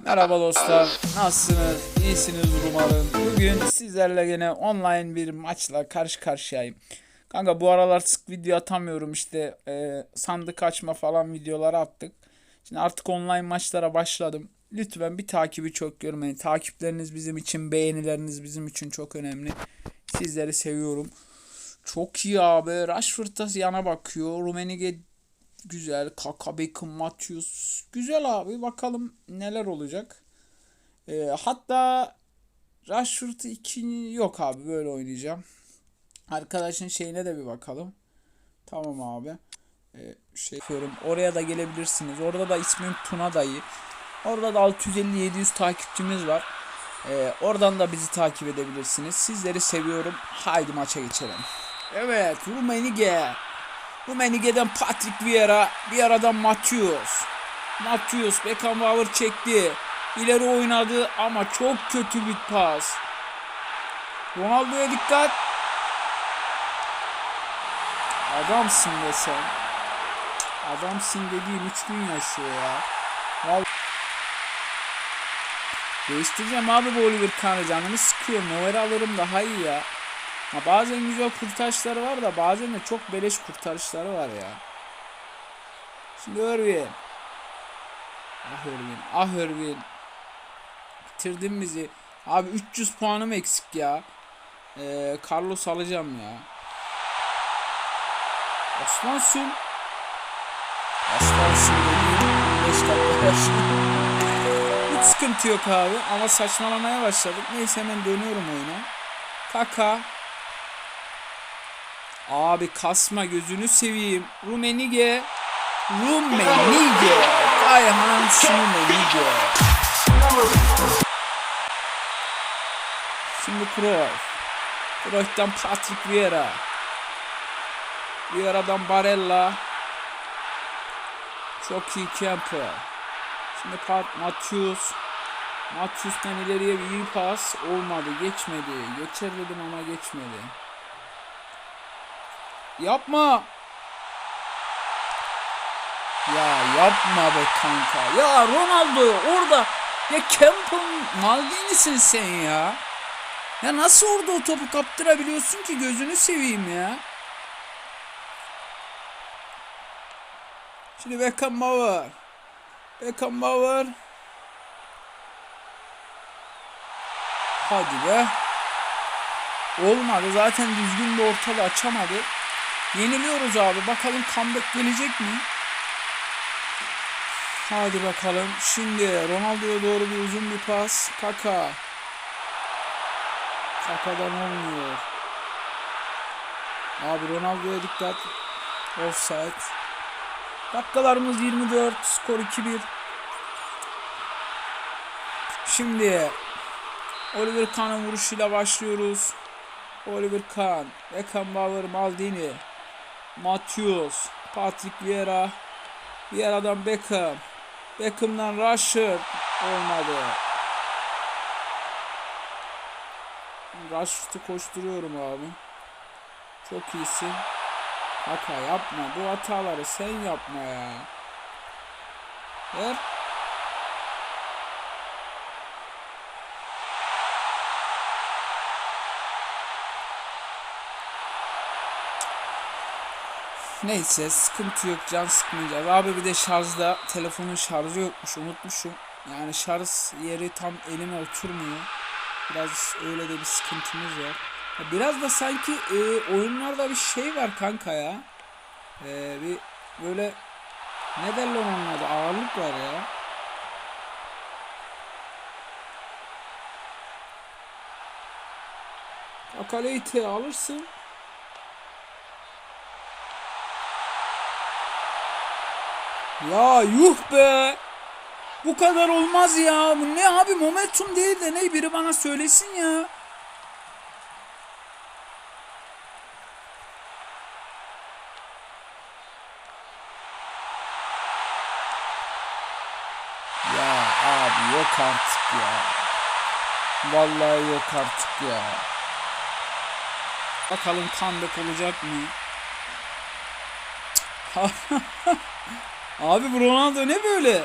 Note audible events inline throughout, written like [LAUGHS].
Merhaba dostlar. Nasılsınız? İyisiniz umarım. Bugün sizlerle yine online bir maçla karşı karşıyayım. Kanka bu aralar sık video atamıyorum işte e, sandık açma falan videoları attık. Şimdi artık online maçlara başladım. Lütfen bir takibi çok görmeyin. Takipleriniz bizim için, beğenileriniz bizim için çok önemli. Sizleri seviyorum. Çok iyi abi. Rashford da yana bakıyor. Rumenige güzel. Kaka Beckham, Matthews. Güzel abi. Bakalım neler olacak. Ee, hatta Rashford 2 yok abi. Böyle oynayacağım. Arkadaşın şeyine de bir bakalım. Tamam abi. Ee, şey yapıyorum. Oraya da gelebilirsiniz. Orada da ismim Tuna dayı. Orada da 650-700 takipçimiz var. Ee, oradan da bizi takip edebilirsiniz. Sizleri seviyorum. Haydi maça geçelim. Evet, Rumenige. Rumenige'den Patrick Vieira, Vieira'dan Matthews. Matthews Beckenbauer çekti. İleri oynadı ama çok kötü bir pas. Ronaldo'ya dikkat. Adamsın be sen. Adamsın dediğim 3 gün yaşıyor ya. Değiştireceğim abi bu Oliver Kahn'ı canımı sıkıyor. Neuer alırım daha iyi ya. Ha, bazen güzel kurtarışları var da bazen de çok beleş kurtarışları var ya. Şimdi Irvin. Ah Irvin. Ah Irvin. Bitirdin bizi. Abi 300 puanım eksik ya. Ee, Carlos alacağım ya. Aslansın. Aslansın dediğim 5 dakika. [LAUGHS] Hiç sıkıntı yok abi ama saçmalamaya başladık. Neyse hemen dönüyorum oyuna. Kaka. Abi kasma gözünü seveyim. Rumenige. Rumenige. Ayhan Rumenige. Şimdi Cruyff. Cruyff'tan Patrick Vieira. Vieira'dan Barella. Çok iyi Kemper. Şimdi Pat Matthews. Matthews'tan ileriye bir pas. Olmadı. Geçmedi. Geçer dedim ama geçmedi. Yapma. Ya yapma be kanka. Ya Ronaldo orada. Ya Campbell Maldini'sin sen ya. Ya nasıl orada o topu kaptırabiliyorsun ki gözünü seveyim ya. Şimdi Beckenbauer. Beckenbauer. Hadi be. Olmadı. Zaten düzgün bir ortada açamadı. Yeniliyoruz abi. Bakalım comeback gelecek mi? Hadi bakalım. Şimdi Ronaldo'ya doğru bir uzun bir pas. Kaka. Kaka'dan olmuyor. Abi Ronaldo'ya dikkat. Offside. Dakikalarımız 24. Skor 2-1. Şimdi Oliver Kahn'ın vuruşuyla başlıyoruz. Oliver Kahn, Beckenbauer, Maldini, Matthews, Patrick Vieira, Vieira'dan Beckham, Beckham'dan Rashford olmadı. Rashford'u koşturuyorum abi. Çok iyisin. Hata yapma. Bu hataları sen yapma ya. Ver. Neyse sıkıntı yok can sıkmayacağız. Abi bir de şarjda telefonun şarjı yokmuş unutmuşum. Yani şarj yeri tam elime oturmuyor. Biraz öyle de bir sıkıntımız var. Biraz da sanki e, oyunlarda bir şey var kanka ya. E, bir böyle ne derler onun adı ağırlık var ya. Akaleyi alırsın. Ya yuh be. Bu kadar olmaz ya. Bu ne abi momentum değil de ne biri bana söylesin ya. Ya abi yok artık ya. Vallahi yok artık ya. Bakalım comeback olacak mı? [LAUGHS] Abi bu Ronaldo ne böyle?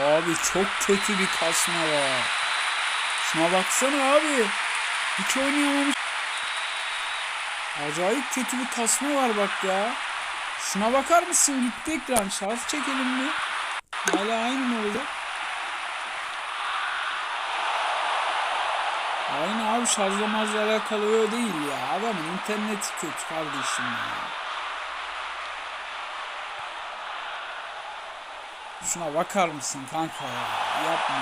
Abi çok kötü bir kasma var. Şuna baksana abi. Hiç oynayamamış. Acayip kötü bir kasma var bak ya. Şuna bakar mısın? Gitti ekran. Şarj çekelim mi? Hala aynı mı olacak? Aynı abi şarjla mazla alakalı öyle değil ya. Adamın interneti kötü kardeşim ya. Şuna bakar mısın kanka ya? Yapma.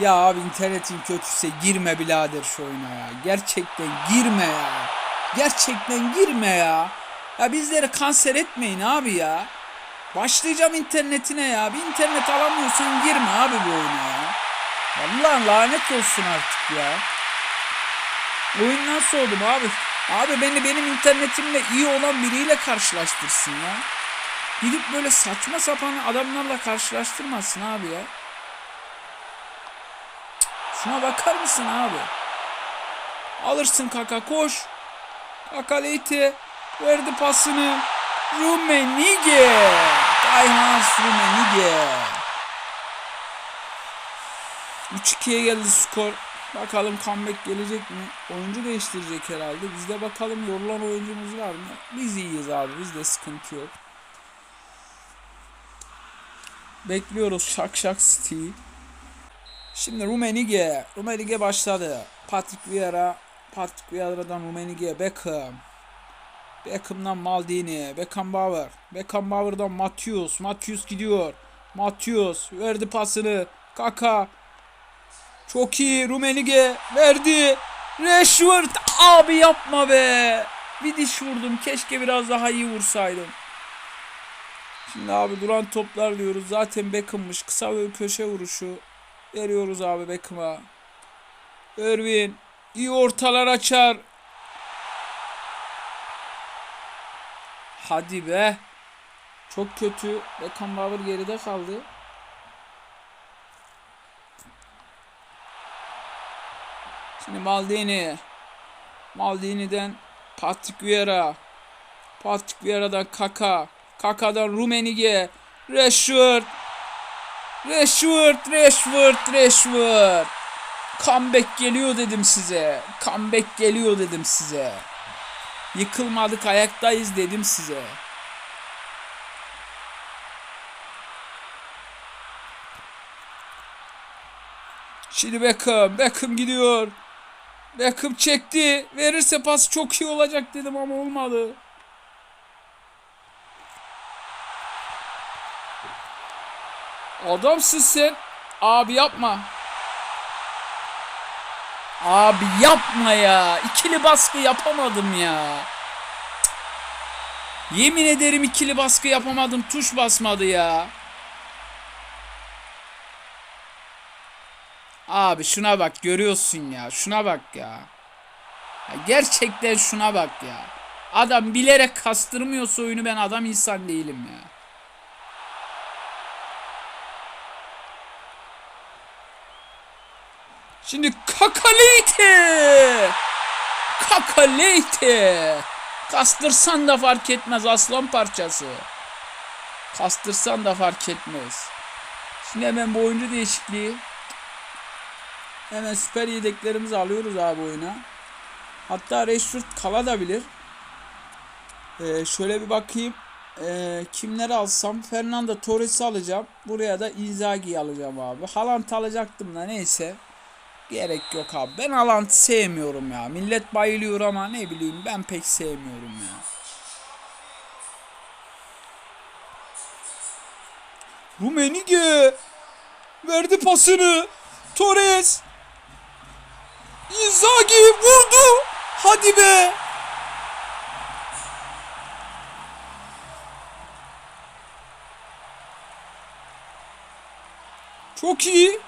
Ya abi internetin kötüyse girme birader şu oyuna ya. Gerçekten girme ya. Gerçekten girme ya. Ya bizleri kanser etmeyin abi ya. Başlayacağım internetine ya. Bir internet alamıyorsan girme abi bu oyuna ya. Vallahi lanet olsun artık ya. Oyun nasıl oldum abi? Abi beni benim internetimle iyi olan biriyle karşılaştırsın ya. Gidip böyle saçma sapan adamlarla karşılaştırmasın abi ya. Şuna bakar mısın abi? Alırsın kaka koş. Kaka Leite verdi pasını. Rumenige. Ayhans Rumenige. 3-2'ye geldi skor. Bakalım comeback gelecek mi? Oyuncu değiştirecek herhalde. Biz de bakalım yorulan oyuncumuz var mı? Biz iyiyiz abi. Bizde sıkıntı yok. Bekliyoruz Şak Şak City. Şimdi Rumenige. Rumenige başladı. Patrick Vieira. Patrick Vieira'dan Rumenige. Beckham. Beckham'dan Maldini. Beckenbauer. Beckenbauer'dan Matthews. Matthews gidiyor. Matthews verdi pasını. Kaka. Çok iyi. Rumenige verdi. Rashford. Abi yapma be. Bir diş vurdum. Keşke biraz daha iyi vursaydım. Şimdi abi duran toplar diyoruz. Zaten Beckham'mış. Kısa bir köşe vuruşu. Veriyoruz abi Beckham'a. Irvin. iyi ortalar açar. Hadi be. Çok kötü. Beckenbauer geride kaldı. Şimdi Maldini. Maldini'den Patrick Vieira. Patrick Vieira'dan Kaka. Kaka'dan Rumenige. Rashford. Rashford, Rashford, Rashford. Comeback geliyor dedim size. Comeback geliyor dedim size. Yıkılmadık ayaktayız dedim size. Şimdi Beckham. Beckham gidiyor. Beckham çekti. Verirse pas çok iyi olacak dedim ama olmadı. Adamsın sen. Abi yapma. Abi yapma ya. İkili baskı yapamadım ya. Yemin ederim ikili baskı yapamadım. Tuş basmadı ya. Abi şuna bak görüyorsun ya. Şuna bak ya. ya gerçekten şuna bak ya. Adam bilerek kastırmıyorsa oyunu ben adam insan değilim ya. Şimdi Kakaleyte. Kakaleyte. Kastırsan da fark etmez aslan parçası. Kastırsan da fark etmez. Şimdi hemen bu oyuncu değişikliği. Hemen süper yedeklerimizi alıyoruz abi oyuna. Hatta Rashford kalabilir. Ee, şöyle bir bakayım. Ee, kimleri alsam Fernando Torres'i alacağım. Buraya da Inzaghi'yi alacağım abi. Haaland alacaktım da neyse. Gerek yok abi. Ben Haaland'ı sevmiyorum ya. Millet bayılıyor ama ne bileyim ben pek sevmiyorum ya. Rumenige verdi pasını. Torres Inzaghi vurdu. Hadi be. Çok iyi.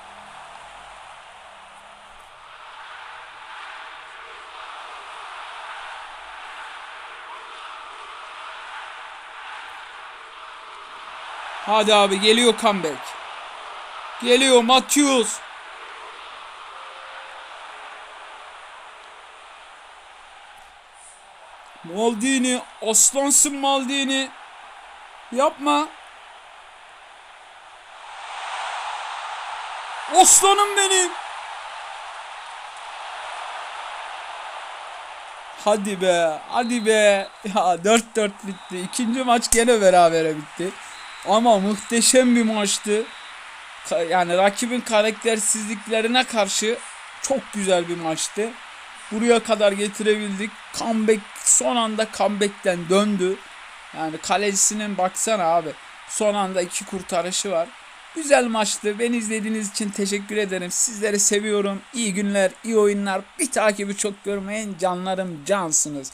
Hadi abi geliyor comeback. Geliyor Matthews. Maldini, aslansın Maldini. Yapma. Aslanım benim. Hadi be, hadi be. Ya 4-4 bitti. İkinci maç gene berabere bitti. Ama muhteşem bir maçtı. Yani rakibin karaktersizliklerine karşı çok güzel bir maçtı. Buraya kadar getirebildik. Comeback son anda comeback'ten döndü. Yani kalecisinin baksana abi. Son anda iki kurtarışı var. Güzel maçtı. Beni izlediğiniz için teşekkür ederim. Sizleri seviyorum. İyi günler, iyi oyunlar. Bir takibi çok görmeyin. Canlarım cansınız.